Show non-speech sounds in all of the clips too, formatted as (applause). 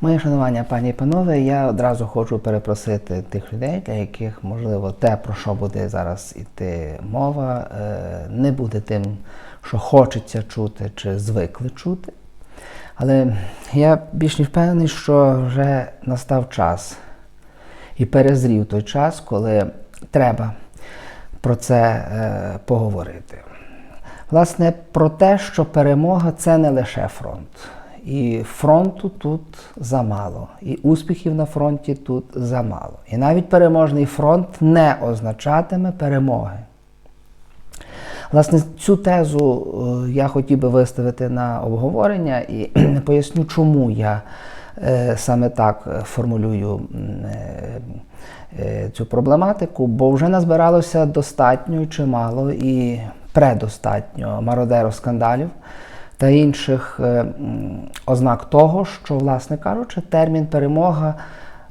Моє шанування, пані і панове, я одразу хочу перепросити тих людей, для яких, можливо, те, про що буде зараз іти мова, е, не буде тим, що хочеться чути чи звикли чути. Але я більш ніж впевнений, що вже настав час і перезрів той час, коли треба про це е, поговорити. Власне, про те, що перемога це не лише фронт. І фронту тут замало, і успіхів на фронті тут замало. І навіть переможний фронт не означатиме перемоги. Власне, цю тезу е, я хотів би виставити на обговорення і (clears throat) поясню, чому я е, саме так формулюю е, цю проблематику, бо вже назбиралося достатньо чимало і предостатньо мародеро скандалів та інших е, ознак того, що, власне кажучи, термін перемога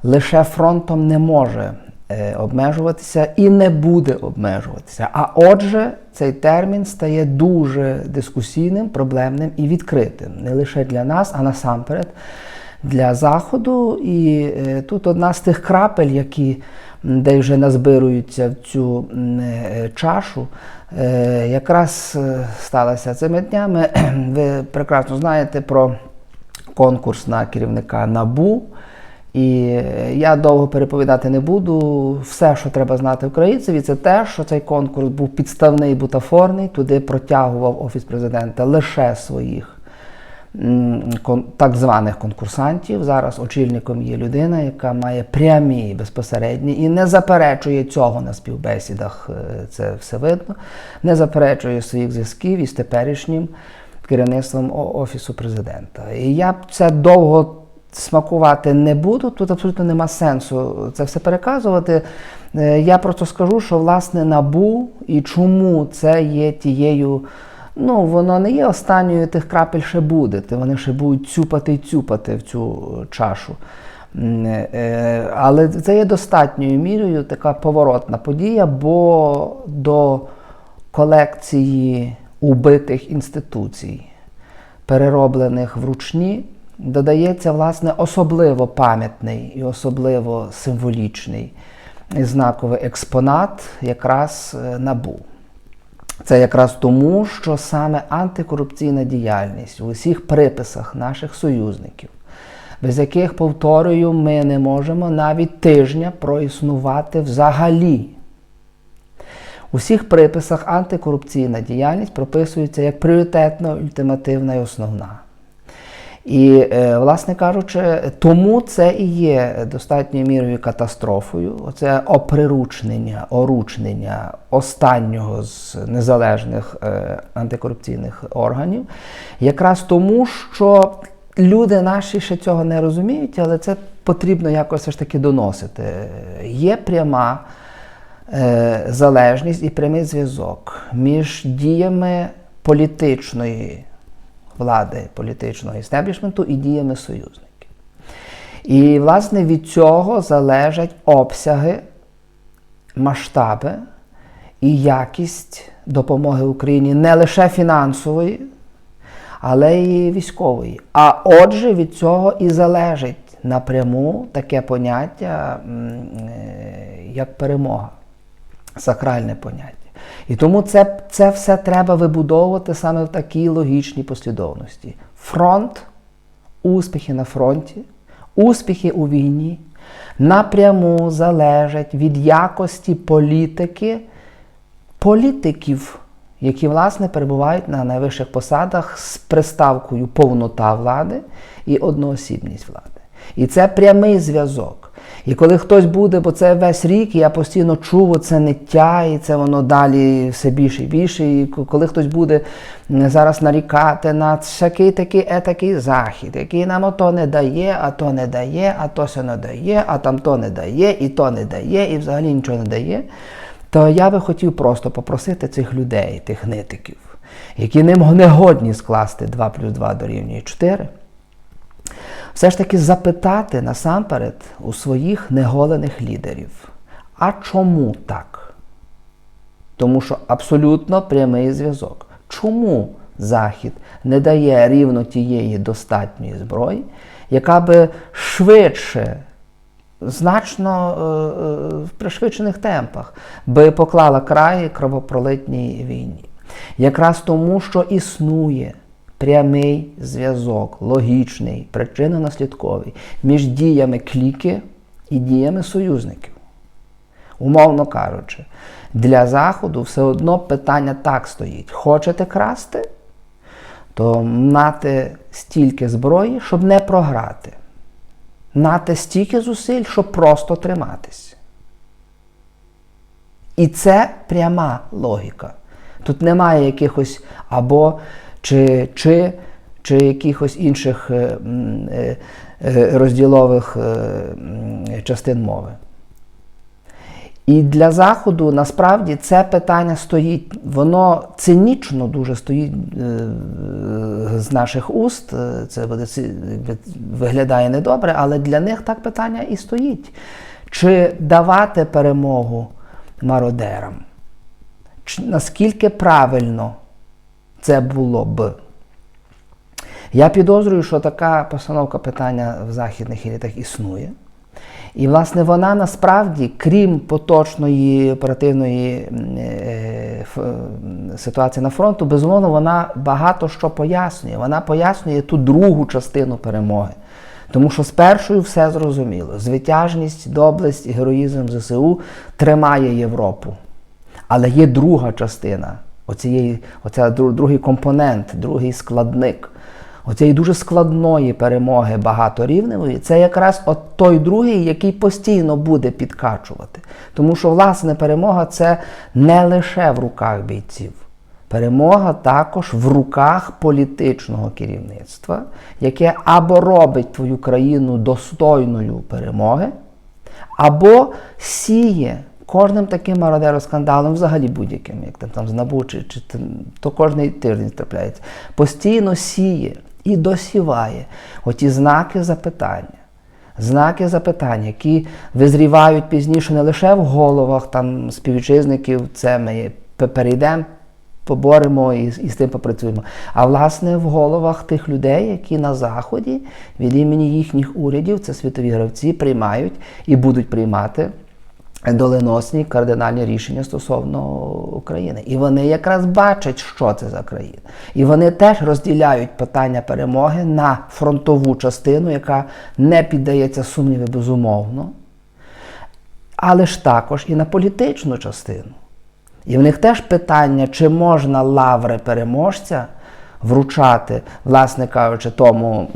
лише фронтом не може е, обмежуватися і не буде обмежуватися. А отже, цей термін стає дуже дискусійним, проблемним і відкритим не лише для нас, а насамперед для Заходу. І е, тут одна з тих крапель, які де вже назбируються в цю чашу, якраз сталося цими днями. (clears throat) Ви прекрасно знаєте про конкурс на керівника НАБУ. І е, я довго переповідати не буду. Все, що треба знати українцеві, це те, що цей конкурс був підставний бутафорний. Туди протягував офіс президента лише своїх так званих конкурсантів. Зараз очільником є людина, яка має прямі безпосередні і не заперечує цього на співбесідах. е, Це все видно, не заперечує своїх зв'язків із теперішнім керівництвом офісу президента. І я це довго смакувати не буду. Тут абсолютно нема сенсу це все переказувати. Е, Я просто скажу, що власне набу і чому це є тією. Ну, воно не є останньою тих крапель ще буде. Вони ще будуть цюпати і цюпати в цю чашу. Е, Але це є достатньою мірою така поворотна подія, бо до колекції убитих інституцій, перероблених вручні, додається власне особливо пам'ятний і особливо символічний знаковий експонат якраз е, набу. Це якраз тому, що саме антикорупційна діяльність в усіх приписах наших союзників, без яких, повторюю, ми не можемо навіть тижня проіснувати взагалі. У всіх приписах антикорупційна діяльність прописується як пріоритетна, ультимативна і основна. І, е, власне кажучи, тому це і є достатньою мірою катастрофою. Оце оприручнення, оручнення останнього з незалежних е, антикорупційних органів, якраз тому, що люди наші ще цього не розуміють, але це потрібно якось все ж таки доносити. Є пряма е, залежність і прямий зв'язок між діями політичної влади, політичного істеблішменту і діями союзників. І, власне, від цього залежать обсяги, масштаби і якість допомоги Україні не лише фінансової, але й військової. А отже, від цього і залежить напряму таке поняття, е, як перемога, сакральне поняття. І тому це, це все треба вибудовувати саме в такій логічній послідовності. Фронт, успіхи на фронті, успіхи у війні напряму залежать від якості політики політиків, які, власне, перебувають на найвищих посадах з приставкою повнота влади і одноосібність влади. І це прямий зв'язок. І коли хтось буде, бо це весь рік, і я постійно чув це ниття, і це воно далі все більше і більше. І коли хтось буде зараз нарікати на всякий такий етакий захід, який нам ото не дає, а то не дає, а то се не дає, а там то не дає, і то не дає, і взагалі нічого не дає, то я би хотів просто попросити цих людей, тих нитиків, які не годні скласти 2 плюс 2 дорівнює 4, все ж таки запитати насамперед у своїх неголених лідерів, а чому так? Тому що абсолютно прямий зв'язок. Чому Захід не дає рівно тієї достатньої зброї, яка би швидше, значно е, е, в пришвидшених темпах би поклала край кровопролитній війні. Якраз тому, що існує прямий зв'язок, логічний, причинно-наслідковий між діями кліки і діями союзників. Умовно кажучи, для Заходу все одно питання так стоїть: хочете красти, то мати стільки зброї, щоб не програти. Мати стільки зусиль, щоб просто триматись. І це пряма логіка. Тут немає якихось або чи, чи, чи якихось інших е, е, е, розділових частин мови. І для Заходу насправді це питання стоїть, воно цинічно дуже стоїть з наших уст. Це виглядає недобре, але для них так питання і стоїть. Чи давати перемогу мародерам? Наскільки правильно це було б? Я підозрюю, що така постановка питання в західних елітах існує. І, власне, вона насправді, крім поточної оперативної е, ситуації на фронту, безумовно, вона багато що пояснює. Вона пояснює ту другу частину перемоги. Тому що з першою все зрозуміло. Звитяжність, доблесть і героїзм ЗСУ тримає Європу. Але є друга частина, оцієї, оця другий компонент, другий складник. Оцієї дуже складної перемоги багаторівневої, це якраз от той другий, який постійно буде підкачувати. Тому що, власне, перемога це не лише в руках бійців. Перемога також в руках політичного керівництва, яке або робить твою країну достойною перемоги, або сіє кожним таким мародероскандалом, взагалі будь-яким, як там, там з НАБУ, чи, чи то кожний тиждень трапляється, постійно сіє і досіває оті знаки запитання. Знаки запитань, які визрівають пізніше не лише в головах там співвітчизників, це ми перейдемо, поборемо і, і з тим попрацюємо, а власне в головах тих людей, які на Заході від імені їхніх урядів, це світові гравці, приймають і будуть приймати доленосні кардинальні рішення стосовно України. І вони якраз бачать, що це за країна. І вони теж розділяють питання перемоги на фронтову частину, яка не піддається сумніві безумовно, але ж також і на політичну частину. І в них теж питання, чи можна лаври переможця вручати, власне кажучи, тому,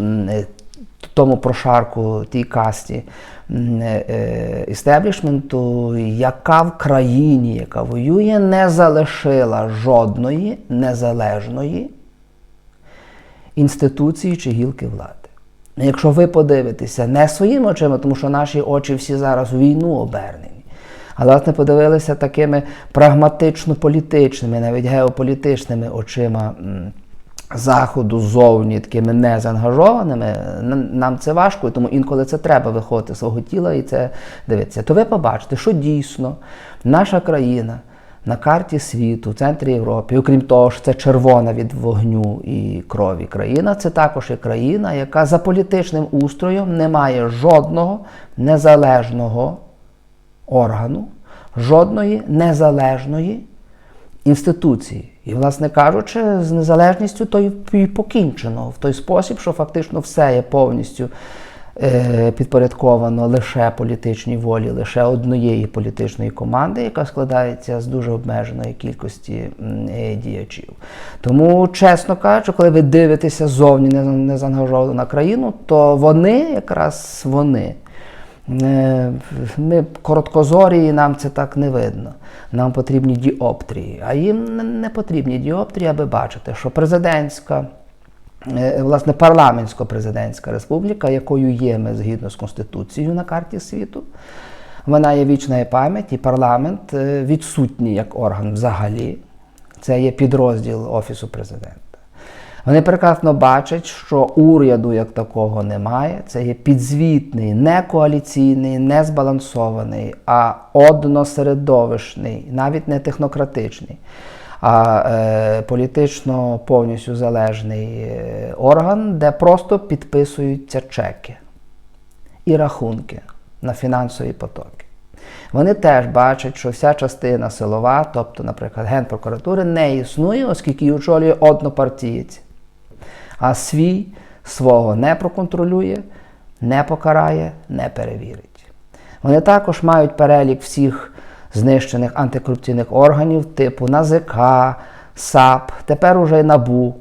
тому прошарку тій касті м, е, е, істеблішменту, яка в країні, яка воює, не залишила жодної незалежної інституції чи гілки влади. Якщо ви подивитеся не своїми очима, тому що наші очі всі зараз у війну обернені, а власне подивилися такими прагматично-політичними, навіть геополітичними очима Заходу ззовні, такими незаангажованими, нам це важко, тому інколи це треба виходити з свого тіла і це дивитися. То ви побачите, що дійсно наша країна на карті світу, в центрі Європи, окрім того, що це червона від вогню і крові країна, це також є країна, яка за політичним устроєм не має жодного незалежного органу, жодної незалежної інституції. І, власне кажучи, з незалежністю то й покінчено в той спосіб, що фактично все є повністю е, підпорядковано лише політичній волі, лише однієї політичної команди, яка складається з дуже обмеженої кількості е, діячів. Тому, чесно кажучи, коли ви дивитеся зовні не- незаангажовано на країну, то вони, якраз вони. Ми короткозорі, і нам це так не видно. Нам потрібні діоптрії. А їм не- не потрібні діоптрії, аби бачити, що президентська, е, власне, парламентсько-президентська республіка, якою є ми згідно з Конституцією на карті світу, вона є вічна пам'ять, і парламент е, відсутній як орган взагалі. Це є підрозділ Офісу президента. Вони прекрасно бачать, що уряду як такого немає. Це є підзвітний, не коаліційний, не збалансований, а односередовищний, навіть не технократичний. а е, політично повністю залежний е, орган, де просто підписуються чеки і рахунки на фінансові потоки. Вони теж бачать, що вся частина силова, тобто, наприклад, Генпрокуратури, не існує, оскільки її очолює однопартієць. А свій свого не проконтролює, не покарає, не перевірить. Вони також мають перелік всіх знищених антикорупційних органів, типу НАЗК, САП, тепер уже НАБУ,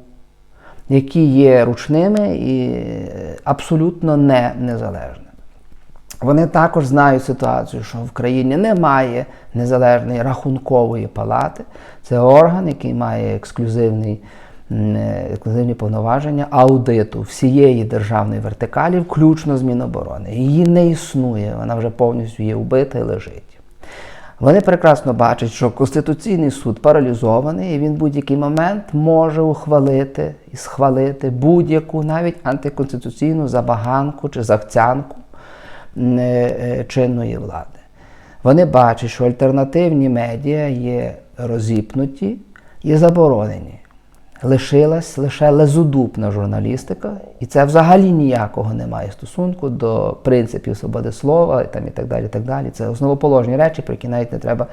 які є ручними і абсолютно не незалежними. Вони також знають ситуацію, що в країні немає незалежної рахункової палати. Це орган, який має ексклюзивний, ексклюзивні повноваження аудиту всієї державної вертикалі, включно з Міноборони. Її не існує, вона вже повністю є вбита і лежить. Вони прекрасно бачать, що Конституційний суд паралізований, і він в будь-який момент може ухвалити і схвалити будь-яку навіть антиконституційну забаганку чи захцянку е, е, чинної влади. Вони бачать, що альтернативні медіа є розіпнуті і заборонені. Лишилась лише лезодупна журналістика, і це взагалі ніякого не має стосунку до принципів свободи слова і там, і так далі. і так далі. Це основоположні речі, про які навіть не треба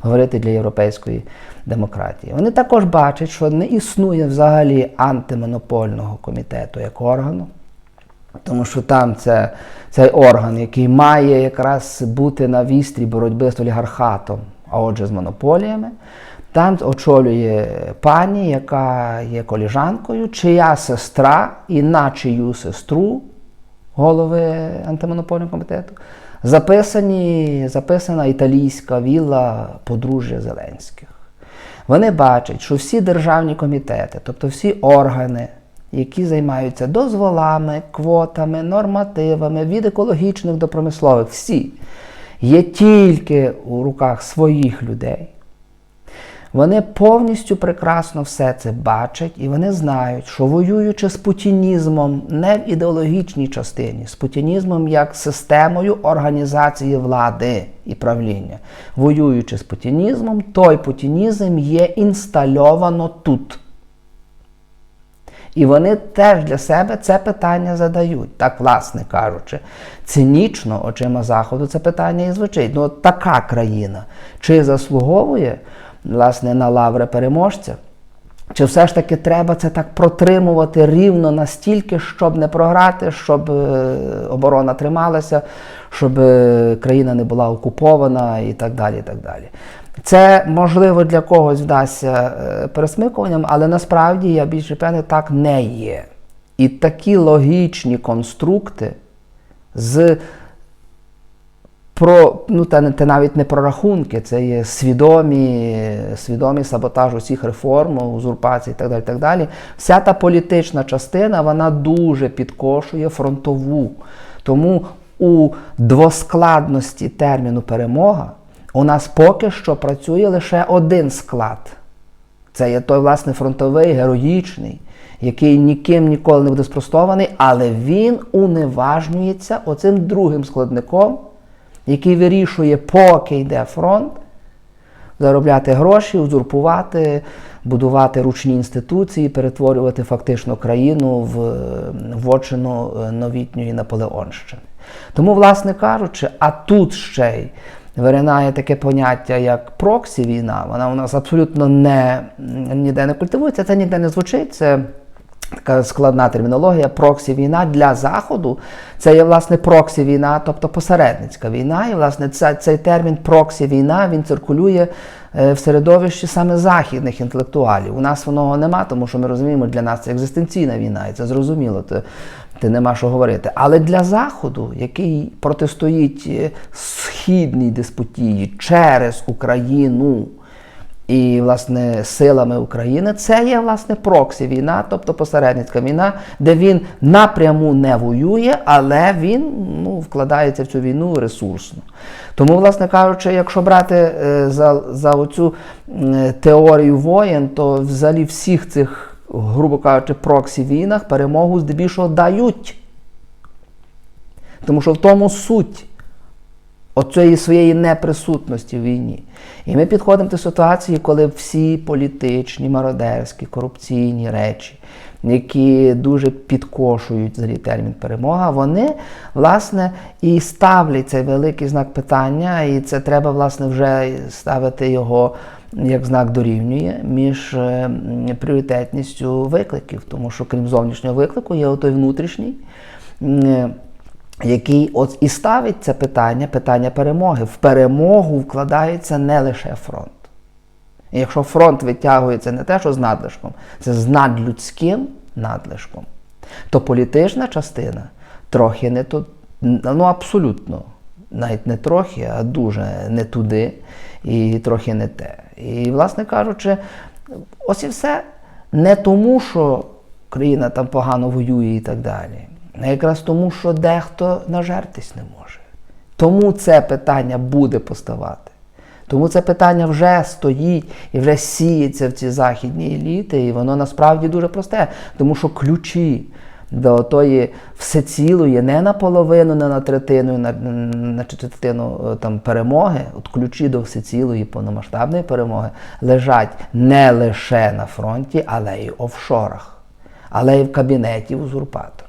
говорити для європейської демократії. Вони також бачать, що не існує взагалі антимонопольного комітету як органу. Тому що там це цей орган, який має якраз бути на вістрі боротьби з олігархатом, а отже, з монополіями. Там очолює пані, яка є коліжанкою, чия сестра і на чию сестру голови антимонопольного комітету записані, записана італійська вілла подружжя Зеленських. Вони бачать, що всі державні комітети, тобто всі органи, які займаються дозволами, квотами, нормативами, від екологічних до промислових, всі є тільки у руках своїх людей. Вони повністю прекрасно все це бачать, і вони знають, що воюючи з путінізмом не в ідеологічній частині, з путінізмом як системою організації влади і правління, воюючи з путінізмом, той путінізм є інстальовано тут. І вони теж для себе це питання задають, так, власне кажучи, цинічно очима Заходу це питання і звучить. Ну, от така країна чи заслуговує власне на лаври переможця? Чи все ж таки треба це так протримувати рівно настільки, щоб не програти, щоб е, оборона трималася, щоб е, країна не була окупована і так далі. і так далі. Це можливо для когось вдасться е, пересмикуванням, але насправді я більше певний, так не є. І такі логічні конструкти з про, ну, це, це навіть не прорахунки, це є свідомі, свідомі саботаж усіх реформ, узурпацій і так далі. так далі. Вся та політична частина вона дуже підкошує фронтову. Тому у двоскладності терміну перемога у нас поки що працює лише один склад. Це є той, власне, фронтовий, героїчний, який ніким ніколи не буде спростований, але він уневажнюється оцим другим складником, який вирішує, поки йде фронт, заробляти гроші, узурпувати, будувати ручні інституції, перетворювати фактично країну в вочину новітньої Наполеонщини. Тому, власне кажучи, а тут ще й виринає таке поняття, як проксі війна, вона у нас абсолютно не, ніде не культивується, це ніде не звучить. Це така складна термінологія. Проксі війна для Заходу це є власне проксі війна, тобто посередницька війна. І власне ця, цей термін проксі війна він циркулює е, в середовищі саме західних інтелектуалів. У нас воно нема, тому що ми розуміємо, для нас це екзистенційна війна, і це зрозуміло. Ти, ти нема що говорити. Але для Заходу, який протистоїть е, східній диспутії через Україну і, власне, силами України, це є власне проксі війна, тобто посередницька війна, де він напряму не воює, але він ну, вкладається в цю війну ресурсно. Тому, власне кажучи, якщо брати е, за, за оцю е, теорію воєн, то взагалі всіх цих грубо кажучи, проксі війнах перемогу здебільшого дають. Тому що в тому суть оцієї своєї неприсутності в війні. І ми підходимо до ситуації, коли всі політичні, мародерські, корупційні речі, які дуже підкошують взагалі термін перемога, вони власне і ставлять цей великий знак питання, і це треба власне вже ставити його як знак дорівнює між е, пріоритетністю викликів, тому що крім зовнішнього виклику є той внутрішній. Який от і ставить це питання, питання перемоги. В перемогу вкладається не лише фронт. І якщо фронт витягується не те, що з надлишком, це з надлюдським надлишком, то політична частина трохи не то, ну абсолютно, навіть не трохи, а дуже не туди і трохи не те. І, власне кажучи, ось і все не тому, що країна там погано воює і так далі, якраз тому, що дехто нажертись не може. Тому це питання буде поставати. Тому це питання вже стоїть і вже сіється в ці західні еліти, і воно насправді дуже просте, тому що ключі до тої всецілої, не наполовину, не на третину, на, на четвертину е, там, перемоги, от ключі до всецілої повномасштабної перемоги лежать не лише на фронті, але й офшорах, але й в кабінеті узурпаторів.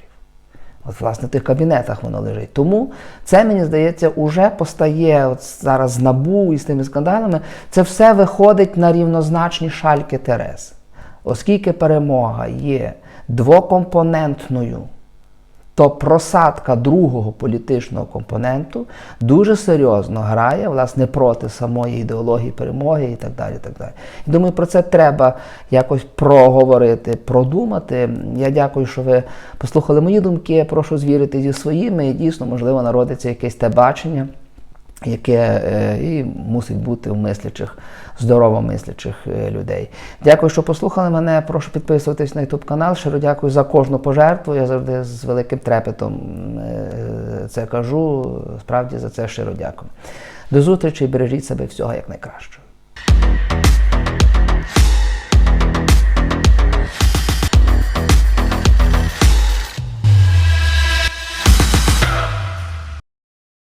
От, власне, в тих кабінетах воно лежить. Тому це, мені здається, уже постає от зараз з набу і з тими скандалами. Це все виходить на рівнозначні шальки Терес. Оскільки перемога є двокомпонентною, то просадка другого політичного компоненту дуже серйозно грає власне проти самої ідеології перемоги і так далі. Так далі. І думаю, про це треба якось проговорити, продумати. Я дякую, що ви послухали мої думки. Я прошу звірити зі своїми, і дійсно, можливо, народиться якесь те бачення. Яке е, і мусить бути у мислячих, здорово мислячих е, людей. Дякую, що послухали мене. Прошу підписуватись на YouTube канал. Щиро дякую за кожну пожертву. Я завжди з великим трепетом е, це кажу. Справді за це щиро дякую. До зустрічі бережіть себе всього як найкраще.